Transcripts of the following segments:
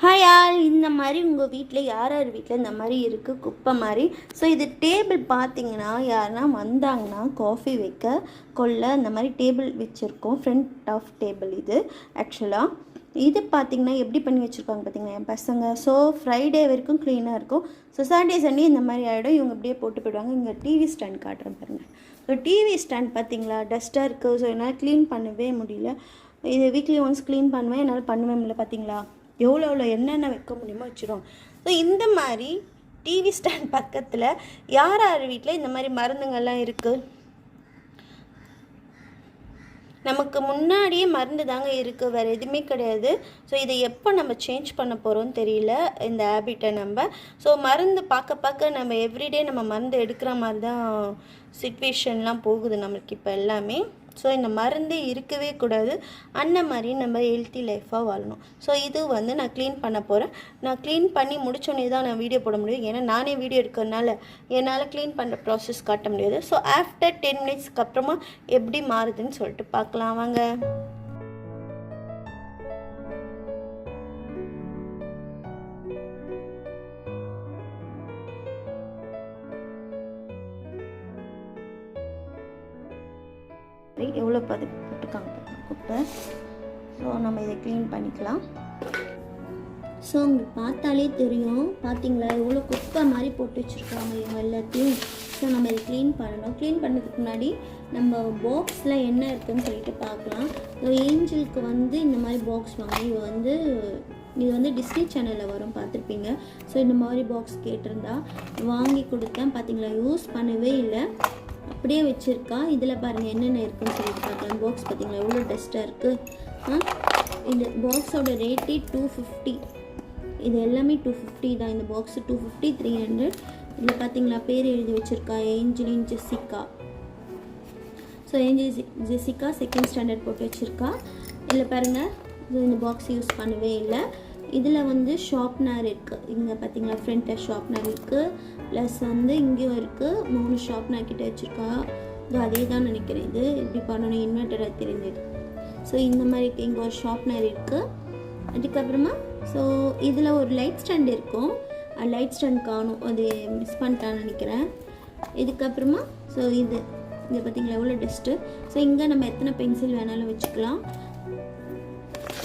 Hi all இந்த மாதிரி உங்கள் வீட்டில் யார் யார் வீட்டில் இந்த மாதிரி இருக்குது குப்பை மாதிரி. ஸோ இது டேபிள் பார்த்தீங்கன்னா யாருன்னா வந்தாங்கன்னா காஃபி வைக்க கொள்ள இந்த மாதிரி டேபிள் வச்சுருக்கோம். ஃப்ரண்ட் ஆஃப் டேபிள் இது ஆக்சுவலாக இது பார்த்தீங்கன்னா எப்படி பண்ணி வச்சுருக்காங்க பார்த்தீங்கன்னா என் பசங்க. ஸோ ஃப்ரைடே வரைக்கும் க்ளீனாக இருக்கும். ஸோ சாட்டர்டே சண்டே இந்த மாதிரி ஆகிடும் இவங்க அப்படியே போட்டு போயிடுவாங்க. இங்கே டிவி ஸ்டாண்ட் காட்டுறேன் பாருங்கள் ஸோ டிவி ஸ்டாண்ட் பார்த்தீங்களா டஸ்ட்டாக இருக்குது ஸோ என்னால் க்ளீன் பண்ணவே முடியல. இது வீக்லி ஒன்ஸ் க்ளீன் பண்ணுவேன். என்னால் பண்ணவே முடியல பார்த்தீங்களா எவ்வளோ எவ்வளோ என்னென்ன வைக்க முடியுமோ வச்சிடும் ஸோ இந்த மாதிரி டிவி ஸ்டாண்ட் பக்கத்தில் யார் யார் வீட்டில் இந்த மாதிரி மருந்துங்கள்லாம் இருக்குது நமக்கு முன்னாடியே மருந்து தாங்க இருக்குது வேறு எதுவுமே கிடையாது. ஸோ இதை எப்போ நம்ம சேஞ்ச் பண்ண போகிறோம்னு தெரியல இந்த ஹேபிட்டை நம்ம. ஸோ மருந்து பார்க்க பார்க்க நம்ம எவ்ரிடே நம்ம மருந்து எடுக்கிற மாதிரி தான் சுச்சுவேஷன்லாம் போகுது நம்மளுக்கு இப்போ எல்லாமே. ஸோ இந்த மருந்தே இருக்கவே கூடாது. அந்த மாதிரி நம்ம ஹெல்த்தி லைஃப்பாக வாழணும். ஸோ இது வந்து நான் க்ளீன் பண்ண போகிறேன் நான் க்ளீன் பண்ணி முடிச்சோடனே தான் நான் வீடியோ போட முடியும். ஏன்னா நானே வீடியோ எடுக்கிறதுனால என்னால் க்ளீன் பண்ணுற ப்ராசஸ் காட்ட முடியாது. ஸோ ஆஃப்டர் டென் மினிட்ஸ்க்கு அப்புறமா எப்படி மாறுதுன்னு சொல்லிட்டு பார்க்கலாம். வாங்க. எவ்வளோ பதி போட்டுக்காங்க குப்பை. ஸோ நம்ம இதை க்ளீன் பண்ணிக்கலாம். ஸோ உங்களுக்கு பார்த்தாலே தெரியும். பார்த்தீங்களா? எவ்வளோ குப்பை மாதிரி போட்டு வச்சுருக்காங்க இவங்க எல்லாத்தையும். ஸோ நம்ம இதை க்ளீன் பண்ணணும். க்ளீன் பண்ணதுக்கு முன்னாடி நம்ம பாக்ஸில் என்ன இருக்குதுன்னு சொல்லிட்டு பார்க்கலாம். ஸோ ஏஞ்சலுக்கு வந்து இந்த மாதிரி பாக்ஸ் வாங்கி இவ வந்து இது வந்து டிஸ்னி சேனலில் வரும் பார்த்துருப்பீங்க. ஸோ இந்த மாதிரி பாக்ஸ் கேட்டிருந்தா வாங்கி கொடுத்தேன். பார்த்தீங்களா? யூஸ் பண்ணவே இல்லை. அப்படியே வச்சுருக்கா. இதில் பாருங்கள் என்னென்ன இருக்குன்னு சொல்லிட்டு பார்க்கலாம். பாக்ஸ் பார்த்தீங்களா? எவ்வளோ டஸ்ட்டாக இருக்குது இந்த பாக்ஸோட ரேட்டே டூ ஃபிஃப்டி இது எல்லாமே டூ ஃபிஃப்டி தான். இந்த box two fifty three hundred இதில் பார்த்தீங்களா? பேர் எழுதி வச்சுருக்கா. Angeline Jessica. So Angel Jessica second standard போட்டு வச்சுருக்கா. இதில் பாருங்கள் இது இந்த பாக்ஸ் யூஸ் பண்ணவே இல்லை. இதில் வந்து ஷார்ப்னர் இருக்குது இங்கே பார்த்தீங்களா ஃப்ரண்ட்டில் ஷார்ப்னர் இருக்குது ப்ளஸ் வந்து இங்கேயும் இருக்குது மூணு ஷார்ப்னர் கிட்ட வச்சுருக்கா. இது அதே தான் நினைக்கிறேன். இது இப்படி பண்ணணும்? இன்வெர்டராக தெரிஞ்சது. ஸோ இந்த மாதிரி இங்கே ஒரு ஷார்ப்னர் இருக்குது அதுக்கப்புறமா ஸோ இதில் ஒரு லைட் ஸ்டாண்ட் இருக்கும். லைட் ஸ்டாண்ட் காணும். அது மிஸ் பண்ணிட்டான்னு நினைக்கிறேன். இதுக்கப்புறமா ஸோ இது. இது பார்த்தீங்களா எவ்வளோ டஸ்ட்டு ஸோ இங்கே நம்ம எத்தனை பென்சில் வேணாலும் வச்சுக்கலாம்.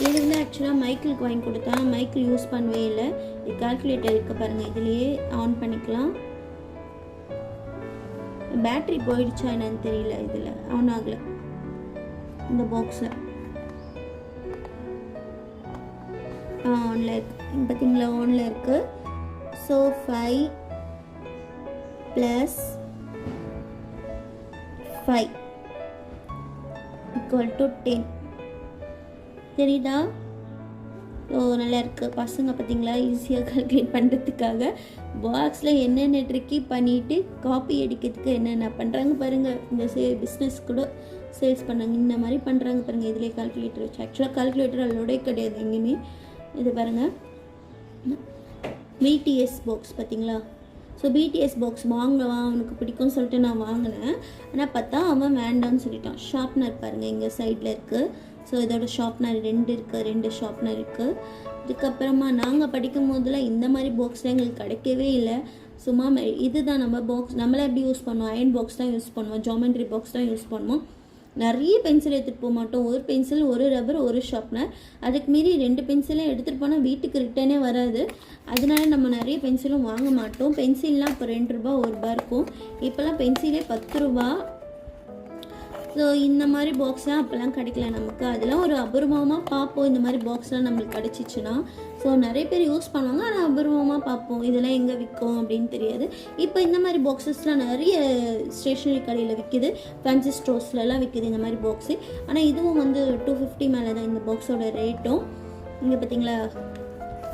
இது வந்து ஆக்சுவலாக மைக்கிளுக்கு வாங்கி கொடுத்தேன் மைக்கிள் யூஸ் பண்ணவே இல்லை. இது கால்குலேட்டர் இருக்க பாருங்கள் இதுலேயே ஆன் பண்ணிக்கலாம். பேட்ரி போயிடுச்சா என்னன்னு தெரியல இதில் ஆன் ஆகலை. இந்த பாக்ஸில் ஆனில் இருக்கு. பார்த்தீங்களா ஆனில் இருக்குது so five plus five equal to ten தெரியுதா? ஸோ நல்லா இருக்குது பசங்க பார்த்தீங்களா? ஈஸியாக கால்குலேட் பண்ணுறதுக்காக பாக்ஸில் என்னென்ன ட்ரிக்கி பண்ணிவிட்டு காப்பி அடிக்கிறதுக்கு என்னென்ன பண்ணுறாங்க பாருங்கள் இந்த சே பிஸ்னஸ் கூட சேல்ஸ் பண்ணாங்க இந்த மாதிரி பண்ணுறாங்க பாருங்கள் இதிலே கால்குலேட்டர் வச்சு. ஆக்சுவலாக கால்குலேட்டர் அல்லோடே கிடையாது எங்கேயுமே. இது பாருங்கள் பிடிஎஸ் பாக்ஸ் பார்த்தீங்களா? ஸோ பிடிஎஸ் பாக்ஸ் வாங்கவா? அவனுக்கு பிடிக்கும்னு சொல்லிட்டு நான் வாங்கினேன். ஆனால் பார்த்தா அவன் வேண்டாம்னு சொல்லிட்டான். ஷார்ப்னர் பாருங்கள் எங்கள் சைடில் இருக்குது ஸோ இதோட ஷார்ப்னர் ரெண்டு இருக்குது ரெண்டு ஷார்ப்னர் இருக்குது இதுக்கப்புறமா நாங்கள் படிக்கும் போதெல்லாம் இந்த மாதிரி பாக்ஸ்லாம் எங்களுக்கு கிடைக்கவே இல்லை. சும்மா இதுதான் நம்ம பாக்ஸ் நம்மளே எப்படி யூஸ் பண்ணுவோம்? அயன் பாக்ஸ் தான் யூஸ் பண்ணுவோம். ஜாமெண்ட்ரி பாக்ஸ் தான் யூஸ் பண்ணுவோம். நிறைய பென்சில் எடுத்துகிட்டு போக மாட்டோம். ஒரு பென்சில் ஒரு ரப்பர் ஒரு ஷார்ப்னர் அதுக்கு மீறி ரெண்டு பென்சிலும் எடுத்துகிட்டு போனால் வீட்டுக்கு ரிட்டனே வராது. அதனால நம்ம நிறைய பென்சிலும் வாங்க மாட்டோம். பென்சில்லாம் இப்போ ரெண்டு ரூபா ஒரு ரூபா இருக்கும். இப்போல்லாம் பென்சிலே பத்து ரூபா ஸோ இந்த மாதிரி பாக்ஸ்லாம் அப்போல்லாம் கிடைக்கல நமக்கு. அதெல்லாம் ஒரு அபூர்வமாக பார்ப்போம். இந்த மாதிரி பாக்ஸ்லாம் நம்மளுக்கு கிடச்சிச்சுன்னா. ஸோ நிறைய பேர் யூஸ் பண்ணுவாங்க. ஆனால் அபூர்வமாக பார்ப்போம். இதெல்லாம் எங்கே விற்கும் அப்படின்னு தெரியாது. இப்போ இந்த மாதிரி பாக்ஸஸ்லாம் நிறைய ஸ்டேஷ்னரி கடையில் விற்கிது ஃபேன்சி ஸ்டோர்ஸ்லலாம் விற்கிது இந்த மாதிரி பாக்ஸு ஆனால் இதுவும் வந்து டூ ஃபிஃப்டி மேலே தான் இந்த பாக்ஸோட ரேட்டும் இங்கே பார்த்தீங்களா?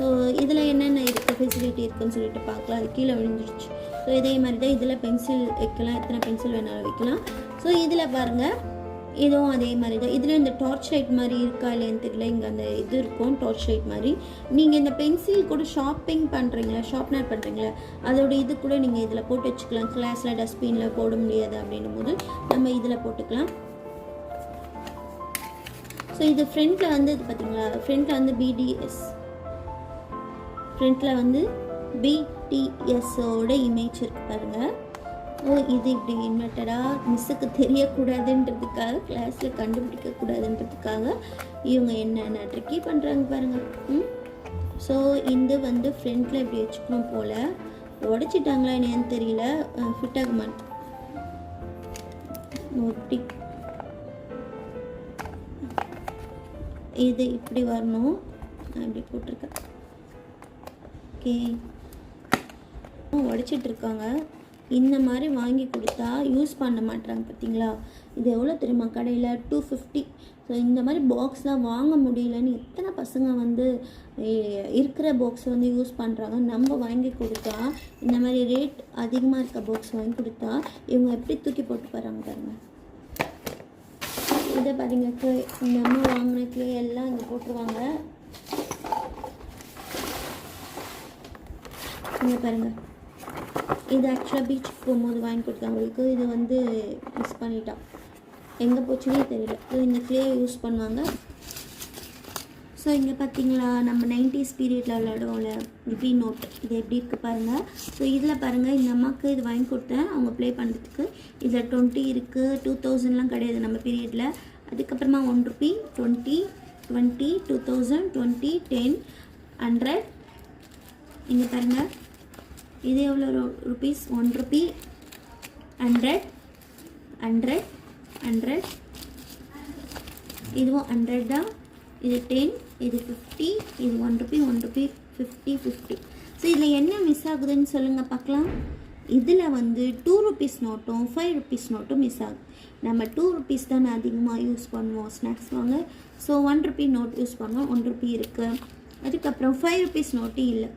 ஸோ இதில் என்னென்ன இருக்குது ஃபெசிலிட்டி இருக்குதுன்னு சொல்லிட்டு பார்க்கலாம். அது கீழே விழுந்துருச்சு. ஸோ இதே மாதிரி தான் இதில் பென்சில் வைக்கலாம். எத்தனை பென்சில் வேணாலும் வைக்கலாம். ஸோ இதில் பாருங்கள் இதுவும் அதே மாதிரி தான் இதில் இந்த டார்ச் லைட் மாதிரி இருக்கா இல்லையான்னு தெரியல. இங்கே அந்த இது இருக்கும் டார்ச் லைட் மாதிரி. நீங்கள் இந்த பென்சில் கூட ஷாப்பிங் பண்ணுறீங்களா ஷார்ப்னர் பண்ணுறீங்களா அதோட இது கூட நீங்கள் இதில் போட்டு வச்சுக்கலாம். கிளாஸில் டஸ்ட்பினில் போட முடியாது அப்படின்னும் போது நம்ம இதில் போட்டுக்கலாம். ஸோ இது ஃப்ரண்ட்டில் வந்து இது பார்த்தீங்களா ஃப்ரண்ட்டில் வந்து பிடிஎஸ் ஃப்ரண்ட்டில் வந்து பிடிஎஸோட இமேஜ் இருக்கு பாருங்கள் ஓ இது இப்படி இன்வெர்ட்டடாக மிஸ்ஸுக்கு தெரியக்கூடாதுன்றதுக்காக கிளாஸில் கண்டுபிடிக்கக்கூடாதுன்றதுக்காக இவங்க என்னென்ன ட்ரிக்கி பண்ணுறாங்க பாருங்கள் ம்? ஸோ இந்த வந்து ஃப்ரண்ட்டில் இப்படி வச்சுக்கணும் போல். உடைச்சிட்டாங்களா என்னன்னு தெரியல. ஃபிட் ஆக மாட்டேன் ஒட்டி. இது இப்படி வரணும். நான் இப்படி போட்டிருக்கேன். ஓகே உடைச்சிட்டு இருக்காங்க இந்த மாதிரி வாங்கி கொடுத்தா யூஸ் பண்ண மாட்டாங்க பார்த்தீங்களா இது எவ்வளோ தெரியுமா? கடையில் டூ ஃபிஃப்டி ஸோ இந்த மாதிரி பாக்ஸ்லாம் வாங்க முடியலன்னு எத்தனை பசங்க வந்து இருக்கிற பாக்ஸ் வந்து யூஸ் பண்ணுறாங்க நம்ம வாங்கி கொடுத்தா இந்த மாதிரி ரேட் அதிகமாக இருக்க பாக்ஸ் வாங்கி கொடுத்தா இவங்க எப்படி தூக்கி போட்டு போகிறாங்க பாருங்க. இதை பாருங்க clay. இந்த அம்மா வாங்கின எல்லாம் இங்கே போட்டுருவாங்க. இங்கே பாருங்கள் இது ஆக்சுவலாக பீச்சுக்கு போகும்போது வாங்கி கொடுத்தவங்களுக்கு இது வந்து மிஸ் பண்ணிட்டான். எங்கே போச்சுன்னே தெரியல. இது இந்த கிளே யூஸ் பண்ணுவாங்க. ஸோ இங்கே பார்த்தீங்களா நம்ம நைன்டிஸ் பீரியடில் விளையாடுவோம்ல க்ரீன் நோட் இது எப்படி இருக்குது பாருங்கள் ஸோ இதில் பாருங்கள் இந்த அம்மாவுக்கு இது வாங்கி கொடுத்தேன். அவங்க ப்ளே பண்ணுறதுக்கு இதில் டுவெண்ட்டி இருக்குது டூ தௌசண்ட்லாம் கிடையாது நம்ம பீரியடில் அதுக்கப்புறமா one rupee twenty twenty two thousand twenty ten hundred இங்கே பாருங்கள் இது எவ்வளோ rupees one rupee hundred hundred hundred இதுவும் ஹண்ட்ரட் தான். இது டென் இது ஃபிஃப்டி இது one rupee one rupee fifty fifty so இதில் என்ன மிஸ் ஆகுதுன்னு சொல்லுங்கள் பார்க்கலாம். இதில் வந்து டூ ருபீஸ் நோட்டும் ஃபைவ் ருபீஸ் நோட்டும் மிஸ் ஆகுது. நம்ம டூ ருபீஸ் தான் அதிகமாக யூஸ் பண்ணுவோம் ஸ்நாக்ஸ் வாங்க. So one rupee note use பண்ணுவோம் ஒன் ருபி இருக்குது அதுக்கப்புறம் ஃபைவ் ருபீஸ் நோட்டு இல்லை.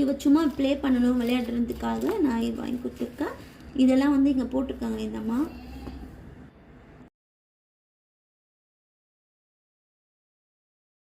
இவ சும்மா ப்ளே பண்ணணும் விளையாடுறதுக்காக நான் இது வாங்கி கொடுத்துருக்கேன். இதெல்லாம் வந்து இங்கே போட்டிருக்காங்க இந்த அம்மா.